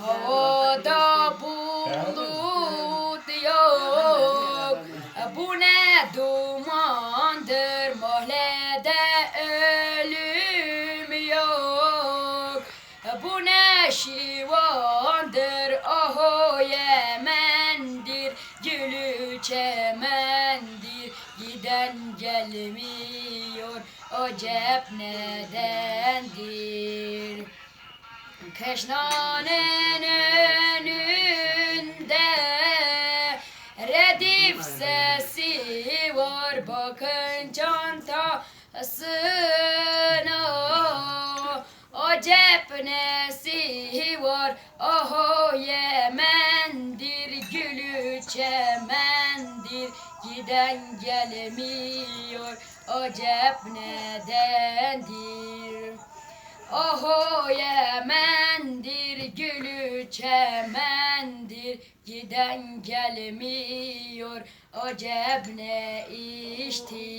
Havada bulut yok. Bu ne dumandır? Mahallede ölüm yok. Bu ne şivandır? Aho Yemendir. Gülü çemendir. Giden gelmiyor. O cep nedendir Keşnanen önünde Redif sesi var bakın çantasına. O cep nesi var Oho Yemendir gülü çemendir Giden gelmiyor o cep nedendir Oho Yemendir çemendir Giden gelmiyor. O cebne içti